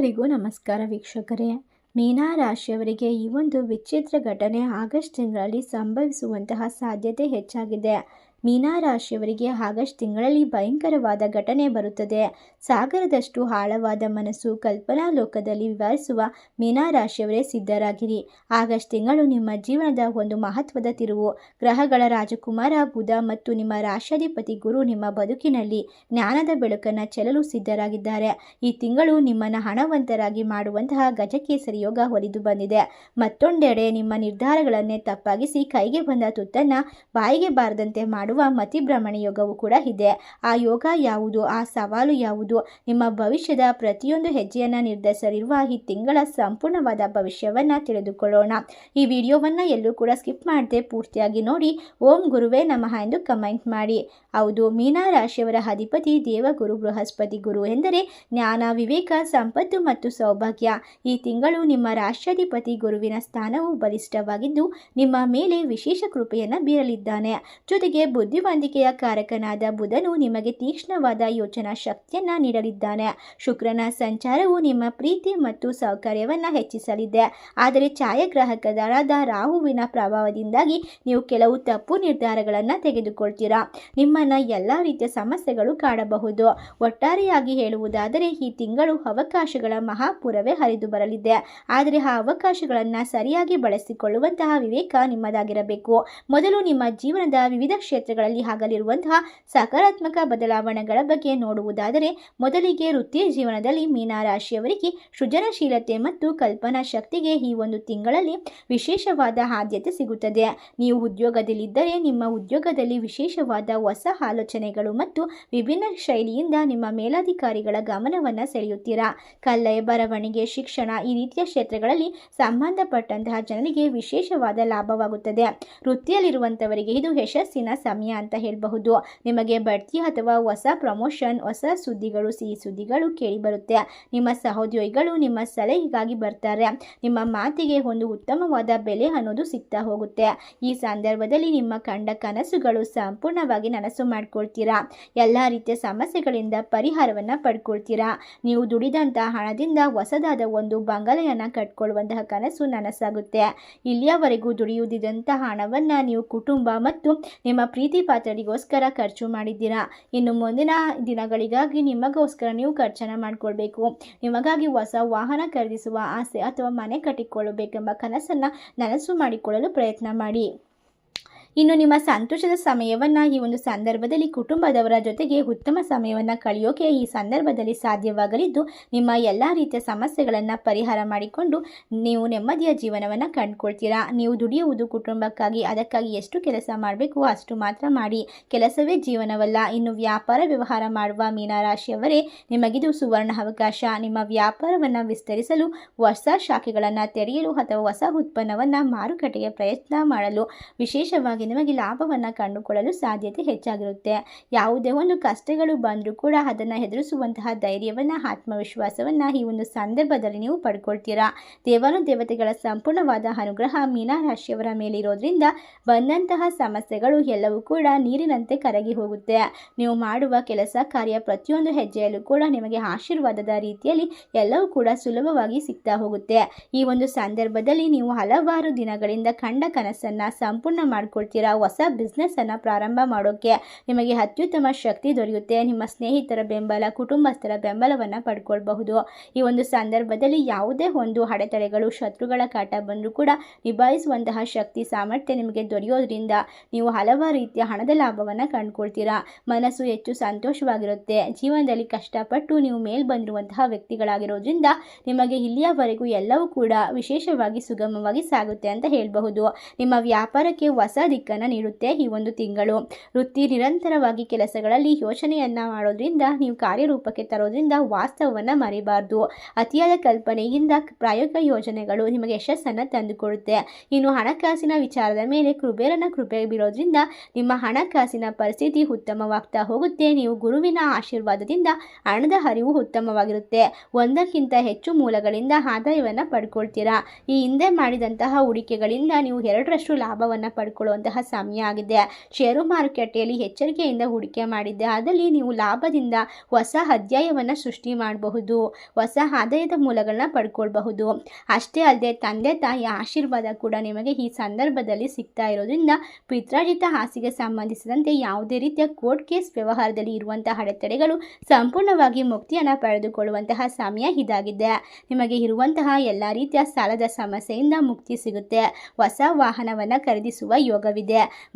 ಎಲ್ಲರಿಗೂ ನಮಸ್ಕಾರ ವೀಕ್ಷಕರೇ. ಮೀನಾ ರಾಶಿಯವರಿಗೆ ಈ ಒಂದು ವಿಚಿತ್ರ ಘಟನೆ ಆಗಸ್ಟ್ ತಿಂಗಳಲ್ಲಿ ಸಂಭವಿಸುವಂತಹ ಸಾಧ್ಯತೆ ಹೆಚ್ಚಾಗಿದೆ. ಮೀನ ರಾಶಿಯವರಿಗೆ ಆಗಸ್ಟ್ ತಿಂಗಳಲ್ಲಿ ಭಯಂಕರವಾದ ಘಟನೆ ಬರುತ್ತದೆ. ಸಾಗರದಷ್ಟು ಆಳವಾದ ಮನಸ್ಸು ಕಲ್ಪನಾ ಲೋಕದಲ್ಲಿ ವಿವರಿಸುವ ಮೀನ ರಾಶಿಯವರೇ ಸಿದ್ಧರಾಗಿರಿ. ಆಗಸ್ಟ್ ತಿಂಗಳು ನಿಮ್ಮ ಜೀವನದ ಒಂದು ಮಹತ್ವದ ತಿರುವು. ಗ್ರಹಗಳ ರಾಜಕುಮಾರ ಬುಧ ಮತ್ತು ನಿಮ್ಮ ರಾಷ್ಟ್ರಾಧಿಪತಿ ಗುರು ನಿಮ್ಮ ಬದುಕಿನಲ್ಲಿ ಜ್ಞಾನದ ಬೆಳಕನ್ನು ಚೆಲ್ಲಲು ಸಿದ್ಧರಾಗಿದ್ದಾರೆ. ಈ ತಿಂಗಳು ನಿಮ್ಮನ್ನು ಹಣವಂತರಾಗಿ ಮಾಡುವಂತಹ ಗಜಕೇಸರಿ ಯೋಗ ಒಲಿದು ಬಂದಿದೆ. ಮತ್ತೊಂದೆಡೆ ನಿಮ್ಮ ನಿರ್ಧಾರಗಳನ್ನೇ ತಪ್ಪಾಗಿಸಿ ಕೈಗೆ ಬಂದ ತುತ್ತನ್ನು ಬಾಯಿಗೆ ಬಾರದಂತೆ ಮಾಡುವ ಮತಿಭ್ರಮಣ ಯೋಗವು ಕೂಡ ಇದೆ. ಆ ಯೋಗ ಯಾವುದು? ಆ ಸವಾಲು ಯಾವುದು? ನಿಮ್ಮ ಭವಿಷ್ಯದ ಪ್ರತಿಯೊಂದು ಹೆಜ್ಜೆಯನ್ನು ನಿರ್ಧರಿಸಲಿರುವ ಈ ತಿಂಗಳ ಸಂಪೂರ್ಣವಾದ ಭವಿಷ್ಯವನ್ನು ತಿಳಿದುಕೊಳ್ಳೋಣ. ಈ ವಿಡಿಯೋವನ್ನು ಎಲ್ಲೂ ಕೂಡ ಸ್ಕಿಪ್ ಮಾಡದೆ ಪೂರ್ತಿಯಾಗಿ ನೋಡಿ. ಓಂ ಗುರುವೇ ನಮಃ ಎಂದು ಕಮೆಂಟ್ ಮಾಡಿ. ಹೌದು, ಮೀನಾ ರಾಶಿಯವರ ಅಧಿಪತಿ ದೇವಗುರು ಬೃಹಸ್ಪತಿ ಗುರು ಎಂದರೆ ಜ್ಞಾನ, ವಿವೇಕ, ಸಂಪತ್ತು ಮತ್ತು ಸೌಭಾಗ್ಯ. ಈ ತಿಂಗಳು ನಿಮ್ಮ ರಾಷ್ಟ್ರಾಧಿಪತಿ ಗುರುವಿನ ಸ್ಥಾನವು ಬಲಿಷ್ಠವಾಗಿದ್ದು, ನಿಮ್ಮ ಮೇಲೆ ವಿಶೇಷ ಕೃಪೆಯನ್ನು ಬೀರಲಿದ್ದಾನೆ. ಜೊತೆಗೆ ಬುದ್ಧಿವಂತಿಕೆಯ ಕಾರಕನಾದ ಬುಧನು ನಿಮಗೆ ತೀಕ್ಷ್ಣವಾದ ಯೋಚನಾ ಶಕ್ತಿಯನ್ನ ನೀಡಲಿದ್ದಾನೆ. ಶುಕ್ರನ ಸಂಚಾರವು ನಿಮ್ಮ ಪ್ರೀತಿ ಮತ್ತು ಸೌಕರ್ಯವನ್ನು ಹೆಚ್ಚಿಸಲಿದೆ. ಆದರೆ ಛಾಯಾಗ್ರಾಹಕರಾದ ರಾಹುವಿನ ಪ್ರಭಾವದಿಂದಾಗಿ ನೀವು ಕೆಲವು ತಪ್ಪು ನಿರ್ಧಾರಗಳನ್ನು ತೆಗೆದುಕೊಳ್ತೀರಾ? ನಿಮ್ಮನ್ನ ಎಲ್ಲ ರೀತಿಯ ಸಮಸ್ಯೆಗಳು ಕಾಡಬಹುದು. ಒಟ್ಟಾರೆಯಾಗಿ ಹೇಳುವುದಾದರೆ, ಈ ತಿಂಗಳು ಅವಕಾಶಗಳ ಮಹಾಪುರವೇ ಹರಿದು ಬರಲಿದೆ. ಆದರೆ ಆ ಅವಕಾಶಗಳನ್ನು ಸರಿಯಾಗಿ ಬಳಸಿಕೊಳ್ಳುವಂತಹ ವಿವೇಕ ನಿಮ್ಮದಾಗಿರಬೇಕು. ಮೊದಲು ನಿಮ್ಮ ಜೀವನದ ವಿವಿಧ ಕ್ಷೇತ್ರಗಳಲ್ಲಿ ಆಗಲಿರುವಂತಹ ಸಕಾರಾತ್ಮಕ ಬದಲಾವಣೆಗಳ ಬಗ್ಗೆ ನೋಡುವುದಾದರೆ ಮೊದಲಿಗೆ ವೃತ್ತಿಯ ಜೀವನದಲ್ಲಿ ಮೀನ ರಾಶಿಯವರಿಗೆ ಸೃಜನಶೀಲತೆ ಮತ್ತು ಕಲ್ಪನಾ ಶಕ್ತಿಗೆ ಈ ಒಂದು ತಿಂಗಳಲ್ಲಿ ವಿಶೇಷವಾದ ಆದ್ಯತೆ ಸಿಗುತ್ತದೆ. ನೀವು ಉದ್ಯೋಗದಲ್ಲಿದ್ದರೆ ನಿಮ್ಮ ಉದ್ಯೋಗದಲ್ಲಿ ವಿಶೇಷವಾದ ಹೊಸ ಆಲೋಚನೆಗಳು ಮತ್ತು ವಿಭಿನ್ನ ಶೈಲಿಯಿಂದ ನಿಮ್ಮ ಮೇಲಾಧಿಕಾರಿಗಳ ಗಮನವನ್ನು ಸೆಳೆಯುತ್ತೀರಾ? ಕಲೆ, ಬರವಣಿಗೆ, ಶಿಕ್ಷಣ ಈ ರೀತಿಯ ಕ್ಷೇತ್ರಗಳಲ್ಲಿ ಸಂಬಂಧಪಟ್ಟಂತಹ ಜನರಿಗೆ ವಿಶೇಷವಾದ ಲಾಭವಾಗುತ್ತದೆ. ವೃತ್ತಿಯಲ್ಲಿರುವಂತವರಿಗೆ ಇದು ಯಶಸ್ಸಿನ ಸಮಯ ಅಂತ ಹೇಳಬಹುದು. ನಿಮಗೆ ಬಡ್ತಿ ಅಥವಾ ಹೊಸ ಪ್ರಮೋಷನ್ ಹೊಸ ಸುದ್ದಿಗಳು, ಸಿಹಿ ಸುದ್ದಿಗಳು ಕೇಳಿಬರುತ್ತೆ ನಿಮ್ಮ ಸಹೋದ್ಯೋಗಿಗಳು ನಿಮ್ಮ ಸಲಹೆಗಾಗಿ ಬರ್ತಾರೆ. ನಿಮ್ಮ ಮಾತಿಗೆ ಒಂದು ಉತ್ತಮವಾದ ಬೆಲೆ ಅನ್ನೋದು ಸಿಗ್ತಾ ಹೋಗುತ್ತೆ. ಈ ಸಂದರ್ಭದಲ್ಲಿ ನಿಮ್ಮ ಕಂಡ ಕನಸುಗಳು ಸಂಪೂರ್ಣವಾಗಿ ನನಸು ಮಾಡ್ಕೊಳ್ತೀರಾ? ಎಲ್ಲ ರೀತಿಯ ಸಮಸ್ಯೆಗಳಿಂದ ಪರಿಹಾರವನ್ನು ಪಡ್ಕೊಳ್ತೀರಾ? ನೀವು ದುಡಿದಂತಹ ಹಣದಿಂದ ಹೊಸದಾದ ಒಂದು ಬಂಗಲೆಯನ್ನು ಕಟ್ಕೊಳ್ಳುವಂತಹ ಕನಸು ನನಸಾಗುತ್ತೆ. ಇಲ್ಲಿಯವರೆಗೂ ದುಡಿಯುವುದಿದ್ದಂತಹ ಹಣವನ್ನು ನೀವು ಕುಟುಂಬ ಮತ್ತು ನಿಮ್ಮ ಪ್ರೀತಿ ಪಾತ್ರರಿಗೋಸ್ಕರ ಖರ್ಚು ಮಾಡಿದ್ದೀರಾ? ಇನ್ನು ಮುಂದಿನ ದಿನಗಳಿಗಾಗಿ ನಿಮಗೋಸ್ಕರ ನೀವು ಖರ್ಚನ್ನು ಮಾಡಿಕೊಳ್ಬೇಕು. ನಿಮಗಾಗಿ ಹೊಸ ವಾಹನ ಖರೀದಿಸುವ ಆಸೆ ಅಥವಾ ಮನೆ ಕಟ್ಟಿಕೊಳ್ಳಬೇಕೆಂಬ ಕನಸನ್ನು ನನಸು ಮಾಡಿಕೊಳ್ಳಲು ಪ್ರಯತ್ನ ಮಾಡಿ. ಇನ್ನು ನಿಮ್ಮ ಸಂತೋಷದ ಸಮಯವನ್ನು ಈ ಒಂದು ಸಂದರ್ಭದಲ್ಲಿ ಕುಟುಂಬದವರ ಜೊತೆಗೆ ಉತ್ತಮ ಸಮಯವನ್ನು ಕಳೆಯೋಕೆ ಈ ಸಂದರ್ಭದಲ್ಲಿ ಸಾಧ್ಯವಾಗಲಿದ್ದು, ನಿಮ್ಮ ಎಲ್ಲ ರೀತಿಯ ಸಮಸ್ಯೆಗಳನ್ನು ಪರಿಹಾರ ಮಾಡಿಕೊಂಡು ನೀವು ನೆಮ್ಮದಿಯ ಜೀವನವನ್ನು ಕಂಡುಕೊಳ್ತೀರಾ? ನೀವು ದುಡಿಯುವುದು ಕುಟುಂಬಕ್ಕಾಗಿ, ಅದಕ್ಕಾಗಿ ಎಷ್ಟು ಕೆಲಸ ಮಾಡಬೇಕು ಅಷ್ಟು ಮಾತ್ರ ಮಾಡಿ. ಕೆಲಸವೇ ಜೀವನವಲ್ಲ. ಇನ್ನು ವ್ಯಾಪಾರ ವ್ಯವಹಾರ ಮಾಡುವ ಮೀನರಾಶಿಯವರೇ, ನಿಮಗಿದು ಸುವರ್ಣ ಅವಕಾಶ. ನಿಮ್ಮ ವ್ಯಾಪಾರವನ್ನು ವಿಸ್ತರಿಸಲು ಹೊಸ ಶಾಖೆಗಳನ್ನು ತೆರೆಯಲು ಅಥವಾ ಹೊಸ ಉತ್ಪನ್ನವನ್ನು ಮಾರುಕಟ್ಟೆಗೆ ಪ್ರಯತ್ನ ಮಾಡಲು ವಿಶೇಷವಾಗಿ ನಿಮಗೆ ಲಾಭವನ್ನು ಕಂಡುಕೊಳ್ಳಲು ಸಾಧ್ಯತೆ ಹೆಚ್ಚಾಗಿರುತ್ತೆ. ಯಾವುದೇ ಒಂದು ಕಷ್ಟಗಳು ಬಂದರೂ ಕೂಡ ಅದನ್ನು ಎದುರಿಸುವಂತಹ ಧೈರ್ಯವನ್ನು, ಆತ್ಮವಿಶ್ವಾಸವನ್ನು ಈ ಒಂದು ಸಂದರ್ಭದಲ್ಲಿ ನೀವು ಪಡ್ಕೊಳ್ತೀರಾ? ದೇವಾನು ದೇವತೆಗಳ ಸಂಪೂರ್ಣವಾದ ಅನುಗ್ರಹ ಮೀನ ರಾಶಿಯವರ ಮೇಲಿರೋದ್ರಿಂದ ಬಂದಂತಹ ಸಮಸ್ಯೆಗಳು ಎಲ್ಲವೂ ಕೂಡ ನೀರಿನಂತೆ ಕರಗಿ ಹೋಗುತ್ತೆ. ನೀವು ಮಾಡುವ ಕೆಲಸ, ಕಾರ್ಯ ಪ್ರತಿಯೊಂದು ಹೆಜ್ಜೆಯಲ್ಲೂ ಕೂಡ ನಿಮಗೆ ಆಶೀರ್ವಾದದ ರೀತಿಯಲ್ಲಿ ಎಲ್ಲವೂ ಕೂಡ ಸುಲಭವಾಗಿ ಸಿಗ್ತಾ ಹೋಗುತ್ತೆ. ಈ ಒಂದು ಸಂದರ್ಭದಲ್ಲಿ ನೀವು ಹಲವಾರು ದಿನಗಳಿಂದ ಕಂಡ ಕನಸನ್ನು ಸಂಪೂರ್ಣ ಮಾಡ್ಕೊಳ್ತೀರಾ ಹೊಸ ಬಿಸ್ನೆಸ್ಸನ್ನು ಪ್ರಾರಂಭ ಮಾಡೋಕ್ಕೆ ನಿಮಗೆ ಅತ್ಯುತ್ತಮ ಶಕ್ತಿ ದೊರೆಯುತ್ತೆ. ನಿಮ್ಮ ಸ್ನೇಹಿತರ ಬೆಂಬಲ, ಕುಟುಂಬಸ್ಥರ ಬೆಂಬಲವನ್ನು ಪಡ್ಕೊಳ್ಬಹುದು. ಈ ಒಂದು ಸಂದರ್ಭದಲ್ಲಿ ಯಾವುದೇ ಒಂದು ಅಡೆತಡೆಗಳು, ಶತ್ರುಗಳ ಕಾಟ ಬಂದರೂ ಕೂಡ ನಿಭಾಯಿಸುವಂತಹ ಶಕ್ತಿ, ಸಾಮರ್ಥ್ಯ ನಿಮಗೆ ದೊರೆಯೋದ್ರಿಂದ ನೀವು ಹಲವಾರು ರೀತಿಯ ಹಣದ ಲಾಭವನ್ನು ಕಂಡುಕೊಳ್ತೀರಾ? ಮನಸ್ಸು ಹೆಚ್ಚು ಸಂತೋಷವಾಗಿರುತ್ತೆ. ಜೀವನದಲ್ಲಿ ಕಷ್ಟಪಟ್ಟು ನೀವು ಮೇಲ್ ಬಂದಿರುವಂತಹ ವ್ಯಕ್ತಿಗಳಾಗಿರೋದ್ರಿಂದ ನಿಮಗೆ ಇಲ್ಲಿಯವರೆಗೂ ಎಲ್ಲವೂ ಕೂಡ ವಿಶೇಷವಾಗಿ ಸುಗಮವಾಗಿ ಸಾಗುತ್ತೆ ಅಂತ ಹೇಳಬಹುದು. ನಿಮ್ಮ ವ್ಯಾಪಾರಕ್ಕೆ ಹೊಸ ದಿಕ್ಕನ್ನು ನೀಡುತ್ತೆ ಈ ಒಂದು ತಿಂಗಳು. ವೃತ್ತಿ ನಿರಂತರವಾಗಿ ಕೆಲಸಗಳಲ್ಲಿ ಯೋಚನೆಯನ್ನು ಮಾಡೋದ್ರಿಂದ, ನೀವು ಕಾರ್ಯರೂಪಕ್ಕೆ ತರೋದ್ರಿಂದ ವಾಸ್ತವವನ್ನು ಮರಿಬಾರ್ದು. ಅತಿಯಾದ ಕಲ್ಪನೆಯಿಂದ ಪ್ರಾಯೋಗಿಕ ಯೋಜನೆಗಳು ನಿಮಗೆ ಯಶಸ್ಸನ್ನು ತಂದುಕೊಡುತ್ತೆ. ಇನ್ನು ಹಣಕಾಸಿನ ವಿಚಾರದ ಮೇಲೆ ಕುಬೇರನ ಕೃಪೆ ಬೀರೋದ್ರಿಂದ ನಿಮ್ಮ ಹಣಕಾಸಿನ ಪರಿಸ್ಥಿತಿ ಉತ್ತಮವಾಗ್ತಾ ಹೋಗುತ್ತೆ. ನೀವು ಗುರುವಿನ ಆಶೀರ್ವಾದದಿಂದ ಹಣದ ಹರಿವು ಉತ್ತಮವಾಗಿರುತ್ತೆ. ಒಂದಕ್ಕಿಂತ ಹೆಚ್ಚು ಮೂಲಗಳಿಂದ ಆದಾಯವನ್ನು ಪಡ್ಕೊಳ್ತೀರಾ? ಈ ಹಿಂದೆ ಮಾಡಿದಂತಹ ಹೂಡಿಕೆಗಳಿಂದ ನೀವು ಎರಡರಷ್ಟು ಲಾಭವನ್ನು ಪಡ್ಕೊಳ್ಳುವಂತಹ ಪಡೆಯುವಂತಹ ಸಮಯ ಆಗಿದೆ. ಷೇರು ಮಾರುಕಟ್ಟೆಯಲ್ಲಿ ಎಚ್ಚರಿಕೆಯಿಂದ ಹೂಡಿಕೆ ಮಾಡಿದ್ದೆ. ಅದರಲ್ಲಿ ನೀವು ಲಾಭದಿಂದ ಹೊಸ ಅಧ್ಯಾಯವನ್ನು ಸೃಷ್ಟಿ ಮಾಡಬಹುದು. ಹೊಸ ಆದಾಯದ ಮೂಲಗಳನ್ನ ಪಡ್ಕೊಳ್ಬಹುದು. ಅಷ್ಟೇ ಅಲ್ಲದೆ ತಂದೆ ತಾಯಿಯ ಆಶೀರ್ವಾದ ಕೂಡ ನಿಮಗೆ ಈ ಸಂದರ್ಭದಲ್ಲಿ ಸಿಗ್ತಾ ಇರೋದ್ರಿಂದ ಪಿತ್ರಾಜಿತ ಹಾಸಿಗೆ ಸಂಬಂಧಿಸಿದಂತೆ ಯಾವುದೇ ರೀತಿಯ ಕೋರ್ಟ್ ಕೇಸ್ ವ್ಯವಹಾರದಲ್ಲಿ ಇರುವಂತಹ ಅಡೆತಡೆಗಳು ಸಂಪೂರ್ಣವಾಗಿ ಮುಕ್ತಿಯನ್ನು ಪಡೆದುಕೊಳ್ಳುವಂತಹ ಸಮಯ ಇದಾಗಿದೆ. ನಿಮಗೆ ಇರುವಂತಹ ಎಲ್ಲ ರೀತಿಯ ಸಾಲದ ಸಮಸ್ಯೆಯಿಂದ ಮುಕ್ತಿ ಸಿಗುತ್ತೆ. ಹೊಸ ವಾಹನವನ್ನು ಖರೀದಿಸುವ ಯೋಗವಿದೆ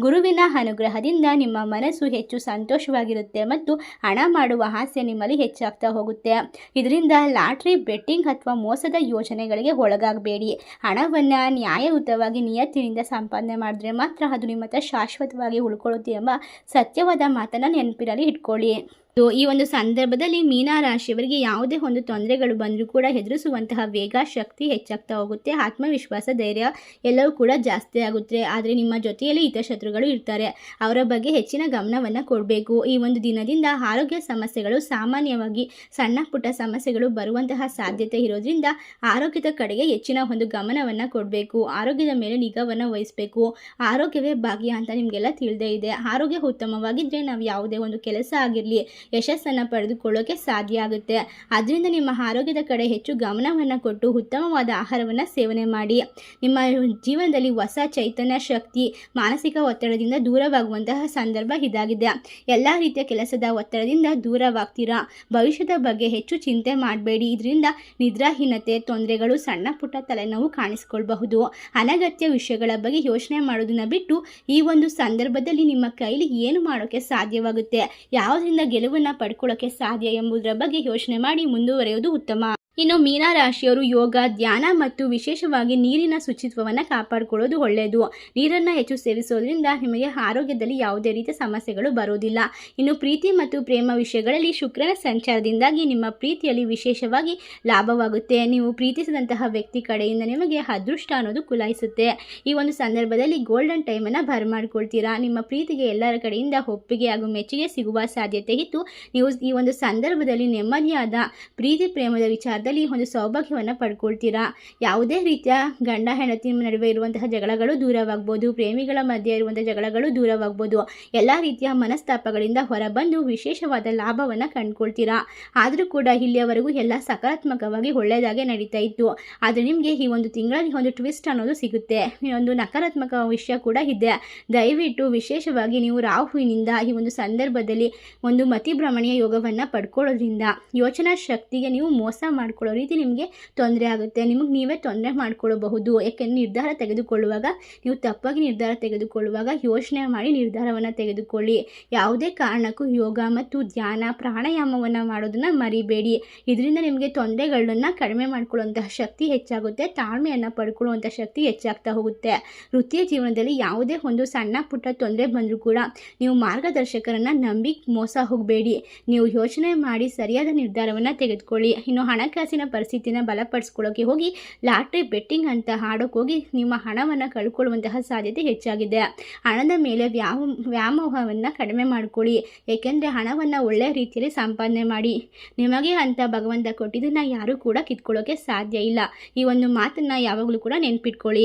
ಗುರುವಿನ ಅನುಗ್ರಹದಿಂದ ನಿಮ್ಮ ಮನಸ್ಸು ಹೆಚ್ಚು ಸಂತೋಷವಾಗಿರುತ್ತೆ ಮತ್ತು ಹಣ ಮಾಡುವ ಆಸೆ ನಿಮ್ಮಲ್ಲಿ ಹೆಚ್ಚಾಗ್ತಾ ಹೋಗುತ್ತೆ. ಇದರಿಂದ ಲಾಟ್ರಿ, ಬೆಟ್ಟಿಂಗ್ ಅಥವಾ ಮೋಸದ ಯೋಜನೆಗಳಿಗೆ ಒಳಗಾಗಬೇಡಿ. ಹಣವನ್ನು ನ್ಯಾಯಯುತವಾಗಿ ನಿಯತ್ತಿನಿಂದ ಸಂಪಾದನೆ ಮಾಡಿದ್ರೆ ಮಾತ್ರ ಅದು ನಿಮ್ಮ ಶಾಶ್ವತವಾಗಿ ಉಳ್ಕೊಳ್ಳುತ್ತೆ ಎಂಬ ಸತ್ಯವಾದ ಮಾತನ್ನು ನೆನಪಿನಲ್ಲಿ ಇಟ್ಕೊಳ್ಳಿ. ಇದು ಈ ಒಂದು ಸಂದರ್ಭದಲ್ಲಿ ಮೀನಾ ರಾಶಿಯವರಿಗೆ ಯಾವುದೇ ಒಂದು ತೊಂದರೆಗಳು ಬಂದರೂ ಕೂಡ ಎದುರಿಸುವಂತಹ ವೇಗ, ಶಕ್ತಿ ಹೆಚ್ಚಾಗ್ತಾ ಹೋಗುತ್ತೆ. ಆತ್ಮವಿಶ್ವಾಸ, ಧೈರ್ಯ ಎಲ್ಲವೂ ಕೂಡ ಜಾಸ್ತಿ ಆಗುತ್ತೆ. ಆದರೆ ನಿಮ್ಮ ಜೊತೆಯಲ್ಲಿ ಹಿತಶತ್ರುಗಳು ಇರ್ತಾರೆ. ಅವರ ಬಗ್ಗೆ ಹೆಚ್ಚಿನ ಗಮನವನ್ನು ಕೊಡಬೇಕು. ಈ ಒಂದು ದಿನದಿಂದ ಆರೋಗ್ಯ ಸಮಸ್ಯೆಗಳು, ಸಾಮಾನ್ಯವಾಗಿ ಸಣ್ಣ ಪುಟ್ಟ ಸಮಸ್ಯೆಗಳು ಬರುವಂತಹ ಸಾಧ್ಯತೆ ಇರೋದ್ರಿಂದ ಆರೋಗ್ಯದ ಕಡೆಗೆ ಹೆಚ್ಚಿನ ಒಂದು ಗಮನವನ್ನು ಕೊಡಬೇಕು. ಆರೋಗ್ಯದ ಮೇಲೆ ನಿಗಾವನ್ನು ವಹಿಸಬೇಕು. ಆರೋಗ್ಯವೇ ಭಾಗ್ಯ ಅಂತ ನಿಮಗೆಲ್ಲ ತಿಳಿದೇ ಇದೆ. ಆರೋಗ್ಯ ಉತ್ತಮವಾಗಿದ್ದರೆ ನಾವು ಯಾವುದೇ ಒಂದು ಕೆಲಸ ಆಗಿರಲಿ ಯಶಸ್ಸನ್ನು ಪಡೆದುಕೊಳ್ಳೋಕೆ ಸಾಧ್ಯ ಆಗುತ್ತೆ. ಅದರಿಂದ ನಿಮ್ಮ ಆರೋಗ್ಯದ ಕಡೆ ಹೆಚ್ಚು ಗಮನವನ್ನು ಕೊಟ್ಟು ಉತ್ತಮವಾದ ಆಹಾರವನ್ನು ಸೇವನೆ ಮಾಡಿ. ನಿಮ್ಮ ಜೀವನದಲ್ಲಿ ಹೊಸ ಚೈತನ್ಯ, ಶಕ್ತಿ, ಮಾನಸಿಕ ಒತ್ತಡದಿಂದ ದೂರವಾಗುವಂತಹ ಸಂದರ್ಭ ಇದಾಗಿದೆ. ಎಲ್ಲ ರೀತಿಯ ಕೆಲಸದ ಒತ್ತಡದಿಂದ ದೂರವಾಗ್ತೀರಾ? ಭವಿಷ್ಯದ ಬಗ್ಗೆ ಹೆಚ್ಚು ಚಿಂತೆ ಮಾಡಬೇಡಿ. ಇದರಿಂದ ನಿದ್ರಾಹೀನತೆ, ತೊಂದರೆಗಳು, ಸಣ್ಣ ಪುಟ್ಟ ತಲೆನೋವು ಕಾಣಿಸ್ಕೊಳ್ಬಹುದು. ಅನಗತ್ಯ ವಿಷಯಗಳ ಬಗ್ಗೆ ಯೋಚನೆ ಮಾಡೋದನ್ನ ಬಿಟ್ಟು ಈ ಒಂದು ಸಂದರ್ಭದಲ್ಲಿ ನಿಮ್ಮ ಕೈಲಿ ಏನು ಮಾಡೋಕ್ಕೆ ಸಾಧ್ಯವಾಗುತ್ತೆ? ಯಾವುದರಿಂದ ಗೆಲುವನ್ನು ಪಡ್ಕೊಳ್ಳೋಕ್ಕೆ ಸಾಧ್ಯ ಎಂಬುದರ ಬಗ್ಗೆ ಯೋಚನೆ ಮಾಡಿ ಮುಂದುವರೆಯುವುದು ಉತ್ತಮ. ಇನ್ನು ಮೀನ ರಾಶಿಯವರು ಯೋಗ, ಧ್ಯಾನ ಮತ್ತು ವಿಶೇಷವಾಗಿ ನೀರಿನ ಶುಚಿತ್ವವನ್ನು ಕಾಪಾಡಿಕೊಳ್ಳೋದು ಒಳ್ಳೆಯದು ನೀರನ್ನು ಹೆಚ್ಚು ಸೇವಿಸೋದ್ರಿಂದ ನಿಮಗೆ ಆರೋಗ್ಯದಲ್ಲಿ ಯಾವುದೇ ರೀತಿಯ ಸಮಸ್ಯೆಗಳು ಬರೋದಿಲ್ಲ. ಇನ್ನು ಪ್ರೀತಿ ಮತ್ತು ಪ್ರೇಮ ವಿಷಯಗಳಲ್ಲಿ ಶುಕ್ರನ ಸಂಚಾರದಿಂದಾಗಿ ನಿಮ್ಮ ಪ್ರೀತಿಯಲ್ಲಿ ವಿಶೇಷವಾಗಿ ಲಾಭವಾಗುತ್ತೆ. ನೀವು ಪ್ರೀತಿಸಿದಂತಹ ವ್ಯಕ್ತಿ ಕಡೆಯಿಂದ ನಿಮಗೆ ಅದೃಷ್ಟ ಅನ್ನೋದು ಕುಲಾಯಿಸುತ್ತೆ. ಈ ಒಂದು ಸಂದರ್ಭದಲ್ಲಿ ಗೋಲ್ಡನ್ ಟೈಮನ್ನು ಬರಮಾಡ್ಕೊಳ್ತೀರಾ ನಿಮ್ಮ ಪ್ರೀತಿಗೆ ಎಲ್ಲರ ಕಡೆಯಿಂದ ಒಪ್ಪಿಗೆ ಹಾಗೂ ಮೆಚ್ಚುಗೆ ಸಿಗುವ ಸಾಧ್ಯತೆ ಇತ್ತು. ನೀವು ಈ ಒಂದು ಸಂದರ್ಭದಲ್ಲಿ ನೆಮ್ಮದಿಯಾದ ಪ್ರೀತಿ, ಪ್ರೇಮದ ವಿಚಾರದಲ್ಲಿ ಒಂದು ಸೌಭಾಗ್ಯವನ್ನು ಪಡ್ಕೊಳ್ತೀರಾ? ಯಾವುದೇ ರೀತಿಯ ಗಂಡ, ಹೆಂಡತಿ ನಡುವೆ ಇರುವಂತಹ ಜಗಳಗಳು ದೂರವಾಗ್ಬೋದು, ಪ್ರೇಮಿಗಳ ಮಧ್ಯೆ ಇರುವಂತಹ ಜಗಳಗಳು ದೂರವಾಗ್ಬೋದು, ಎಲ್ಲ ರೀತಿಯ ಮನಸ್ತಾಪಗಳಿಂದ ಹೊರಬಂದು ವಿಶೇಷವಾದ ಲಾಭವನ್ನು ಕಂಡುಕೊಳ್ತೀರಾ? ಆದರೂ ಕೂಡ ಇಲ್ಲಿಯವರೆಗೂ ಎಲ್ಲ ಸಕಾರಾತ್ಮಕವಾಗಿ ಒಳ್ಳೆಯದಾಗೆ ನಡೀತಾ ಇತ್ತು. ಆದರೆ ನಿಮಗೆ ಈ ಒಂದು ತಿಂಗಳಲ್ಲಿ ಒಂದು ಟ್ವಿಸ್ಟ್ ಅನ್ನೋದು ಸಿಗುತ್ತೆ. ಒಂದು ನಕಾರಾತ್ಮಕ ವಿಷಯ ಕೂಡ ಇದೆ. ದಯವಿಟ್ಟು ವಿಶೇಷವಾಗಿ ನೀವು ರಾಹುವಿನಿಂದ ಈ ಒಂದು ಸಂದರ್ಭದಲ್ಲಿ ಒಂದು ಮತಿಭ್ರಮಣೀಯ ಯೋಗವನ್ನು ಪಡ್ಕೊಳ್ಳೋದ್ರಿಂದ ಯೋಚನಾ ಶಕ್ತಿಗೆ ನೀವು ಮೋಸ ಮಾಡ್ಕೊಳ್ಳೋ ರೀತಿ ನಿಮಗೆ ತೊಂದರೆ ಆಗುತ್ತೆ. ನಿಮಗೆ ನೀವೇ ತೊಂದರೆ ಮಾಡ್ಕೊಳ್ಳಬಹುದು ಯಾಕೆಂದರೆ ನಿರ್ಧಾರ ತೆಗೆದುಕೊಳ್ಳುವಾಗ, ನೀವು ತಪ್ಪಾಗಿ ನಿರ್ಧಾರ ತೆಗೆದುಕೊಳ್ಳುವಾಗ ಯೋಚನೆ ಮಾಡಿ ನಿರ್ಧಾರವನ್ನು ತೆಗೆದುಕೊಳ್ಳಿ. ಯಾವುದೇ ಕಾರಣಕ್ಕೂ ಯೋಗ ಮತ್ತು ಧ್ಯಾನ, ಪ್ರಾಣಾಯಾಮವನ್ನು ಮಾಡೋದನ್ನು ಮರಿಬೇಡಿ. ಇದರಿಂದ ನಿಮಗೆ ತೊಂದರೆಗಳನ್ನು ಕಡಿಮೆ ಮಾಡ್ಕೊಳ್ಳುವಂತಹ ಶಕ್ತಿ ಹೆಚ್ಚಾಗುತ್ತೆ. ತಾಳ್ಮೆಯನ್ನು ಪಡ್ಕೊಳ್ಳುವಂಥ ಶಕ್ತಿ ಹೆಚ್ಚಾಗ್ತಾ ಹೋಗುತ್ತೆ. ವೃತ್ತಿಯ ಜೀವನದಲ್ಲಿ ಯಾವುದೇ ಒಂದು ಸಣ್ಣ ಪುಟ್ಟ ತೊಂದರೆ ಬಂದರೂ ಕೂಡ ನೀವು ಮಾರ್ಗದರ್ಶಕರನ್ನು ನಂಬಿ ಮೋಸ ಹೋಗಬೇಡಿ. ನೀವು ಯೋಚನೆ ಮಾಡಿ ಸರಿಯಾದ ನಿರ್ಧಾರವನ್ನು ತೆಗೆದುಕೊಳ್ಳಿ. ಇನ್ನು ಹಣಕಾಸಿನ ಪರಿಸ್ಥಿತಿನ ಬಲಪಡಿಸ್ಕೊಳ್ಳೋಕೆ ಹೋಗಿ ಲಾಟ್ರಿ ಬೆಟ್ಟಿಂಗ್ ಅಂತ ಆಡೋಕೆ ಹೋಗಿ ನಿಮ್ಮ ಹಣವನ್ನು ಕಳ್ಕೊಳ್ಳುವಂತಹ ಸಾಧ್ಯತೆ ಹೆಚ್ಚಾಗಿದೆ. ಹಣದ ಮೇಲೆ ವ್ಯಾಮ ವ್ಯಾಮೋಹವನ್ನು ಕಡಿಮೆ ಮಾಡಿಕೊಳ್ಳಿ. ಏಕೆಂದರೆ ಹಣವನ್ನು ಒಳ್ಳೆಯ ರೀತಿಯಲ್ಲಿ ಸಂಪಾದನೆ ಮಾಡಿ. ನಿಮಗೆ ಅಂತ ಭಗವಂತ ಕೊಟ್ಟಿದ್ದನ್ನು ಯಾರೂ ಕೂಡ ಕಿತ್ಕೊಳ್ಳೋಕೆ ಸಾಧ್ಯ ಇಲ್ಲ. ಈ ಒಂದು ಮಾತನ್ನು ಯಾವಾಗಲೂ ಕೂಡ ನೆನ್ಪಿಟ್ಕೊಳ್ಳಿ.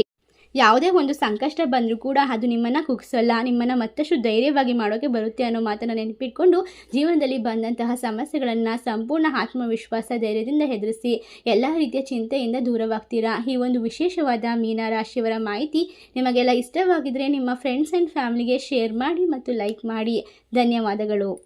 ಯಾವುದೇ ಒಂದು ಸಂಕಷ್ಟ ಬಂದರೂ ಕೂಡ ಅದು ನಿಮ್ಮನ್ನು ಕುಗ್ಸಲ್ಲ, ನಿಮ್ಮನ್ನು ಮತ್ತಷ್ಟು ಧೈರ್ಯವಾಗಿ ಮಾಡೋಕ್ಕೆ ಬರುತ್ತೆ ಅನ್ನೋ ಮಾತನ್ನು ನೆನಪಿಟ್ಕೊಂಡು ಜೀವನದಲ್ಲಿ ಬಂದಂತಹ ಸಮಸ್ಯೆಗಳನ್ನು ಸಂಪೂರ್ಣ ಆತ್ಮವಿಶ್ವಾಸ, ಧೈರ್ಯದಿಂದ ಹೆದರಿಸಿ ಎಲ್ಲ ರೀತಿಯ ಚಿಂತೆಯಿಂದ ದೂರವಾಗ್ತೀರಾ? ಈ ಒಂದು ವಿಶೇಷವಾದ ಮೀನ ರಾಶಿಯವರ ಮಾಹಿತಿ ನಿಮಗೆಲ್ಲ ಇಷ್ಟವಾಗಿದ್ದರೆ ನಿಮ್ಮ ಫ್ರೆಂಡ್ಸ್ ಆ್ಯಂಡ್ ಫ್ಯಾಮಿಲಿಗೆ ಶೇರ್ ಮಾಡಿ ಮತ್ತು ಲೈಕ್ ಮಾಡಿ. ಧನ್ಯವಾದಗಳು.